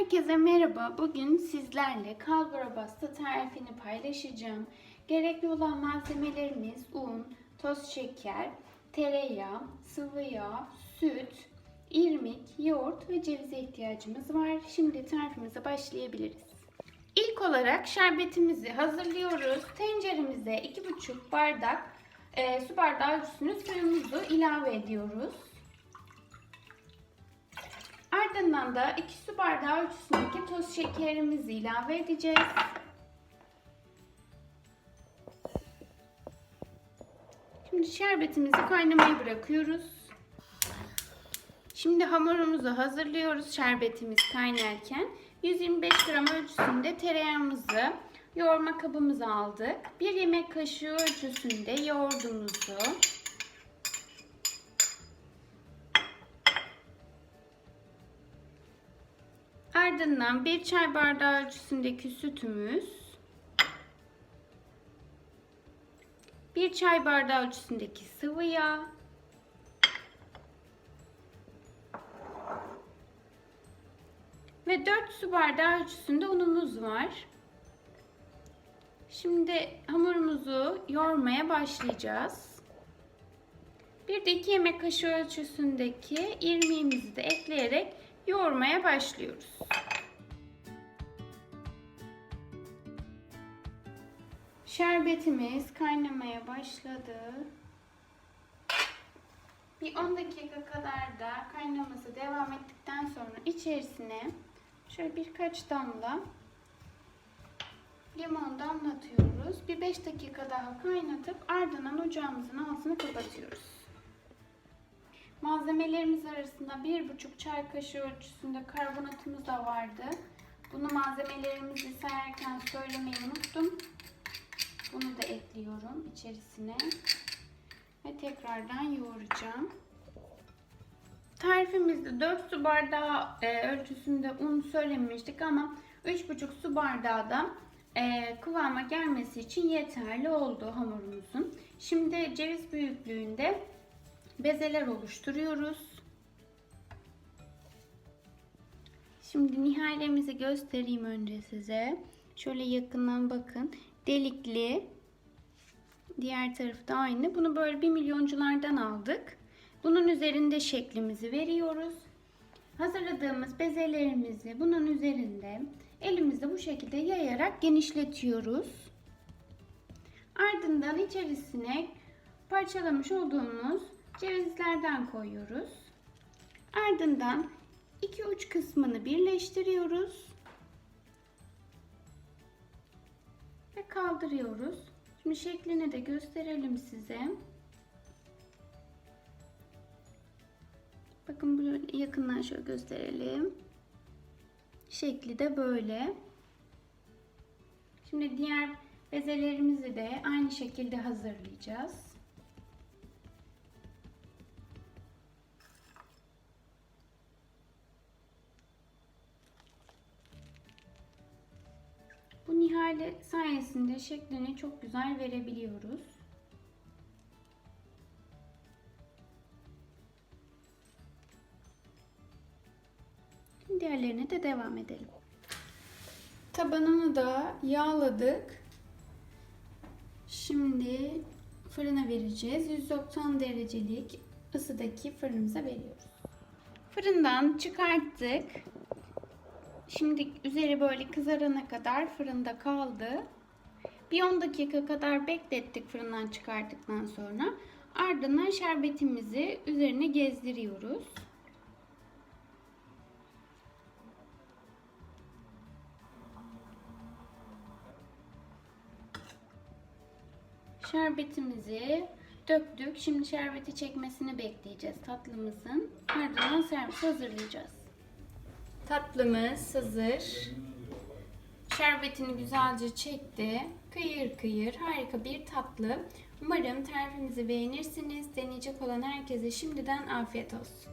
Herkese merhaba. Bugün sizlerle kalbura basta tarifini paylaşacağım. Gerekli olan malzemelerimiz un, toz şeker, tereyağı, sıvı yağ, süt, irmik, yoğurt ve cevize ihtiyacımız var. Şimdi tarifimize başlayabiliriz. İlk olarak şerbetimizi hazırlıyoruz. Tenceremize 2,5 bardak e, su bardağı ölçüsünü suyumuzu ilave ediyoruz. Ardından da 2 su bardağı ölçüsündeki toz şekerimizi ilave edeceğiz. Şimdi şerbetimizi kaynamaya bırakıyoruz. Şimdi hamurumuzu hazırlıyoruz şerbetimiz kaynarken. 125 gram ölçüsünde tereyağımızı yoğurma kabımıza aldık. 1 yemek kaşığı ölçüsünde yoğurdumuzu, Ardından bir çay bardağı ölçüsündeki sütümüz, bir çay bardağı ölçüsündeki sıvı yağ, ve 4 su bardağı ölçüsünde unumuz var. Şimdi hamurumuzu yoğurmaya başlayacağız. Bir de 2 yemek kaşığı ölçüsündeki irmiğimizi de ekleyerek yoğurmaya başlıyoruz. Şerbetimiz kaynamaya başladı. Bir 10 dakika kadar da kaynaması devam ettikten sonra içerisine şöyle birkaç damla limon damlatıyoruz. Bir 5 dakika daha kaynatıp ardından ocağımızın altını kapatıyoruz. Malzemelerimiz arasında 1,5 çay kaşığı ölçüsünde karbonatımız da vardı. Bunu malzemelerimizi sayarken söylemeyi unuttum. Bunu da ekliyorum içerisine. Ve tekrardan yoğuracağım. Tarifimizde 4 su bardağı e, ölçüsünde un söylemiştik ama 3,5 su bardağı da e, kıvama gelmesi için yeterli oldu hamurumuzun. Şimdi ceviz büyüklüğünde bezeler oluşturuyoruz. Şimdi nihalemizi göstereyim önce size. Şöyle yakından bakın. Delikli. Diğer tarafı da aynı. Bunu böyle bir milyonculardan aldık. Bunun üzerinde şeklimizi veriyoruz. Hazırladığımız bezelerimizi bunun üzerinde elimizde bu şekilde yayarak genişletiyoruz. Ardından içerisine parçalamış olduğumuz cevizlerden koyuyoruz. Ardından iki uç kısmını birleştiriyoruz. Ve kaldırıyoruz. Şimdi şeklini de gösterelim size. Bakın bunu yakından şöyle gösterelim. Şekli de böyle. Şimdi diğer bezelerimizi de aynı şekilde hazırlayacağız. Bu nihale sayesinde şeklini çok güzel verebiliyoruz. Diğerlerine de devam edelim. Tabanını da yağladık. Şimdi fırına vereceğiz. 190 derecelik ısıdaki fırınımıza veriyoruz. Fırından çıkarttık. Şimdi üzeri böyle kızarana kadar fırında kaldı. Bir 10 dakika kadar beklettik fırından çıkarttıktan sonra. Ardından şerbetimizi üzerine gezdiriyoruz. Şerbetimizi döktük. Şimdi şerbeti çekmesini bekleyeceğiz tatlımızın. Ardından servis hazırlayacağız. Tatlımız hazır. Şerbetini güzelce çekti. Kıyır kıyır harika bir tatlı. Umarım tarifimizi beğenirsiniz. Deneyecek olan herkese şimdiden afiyet olsun.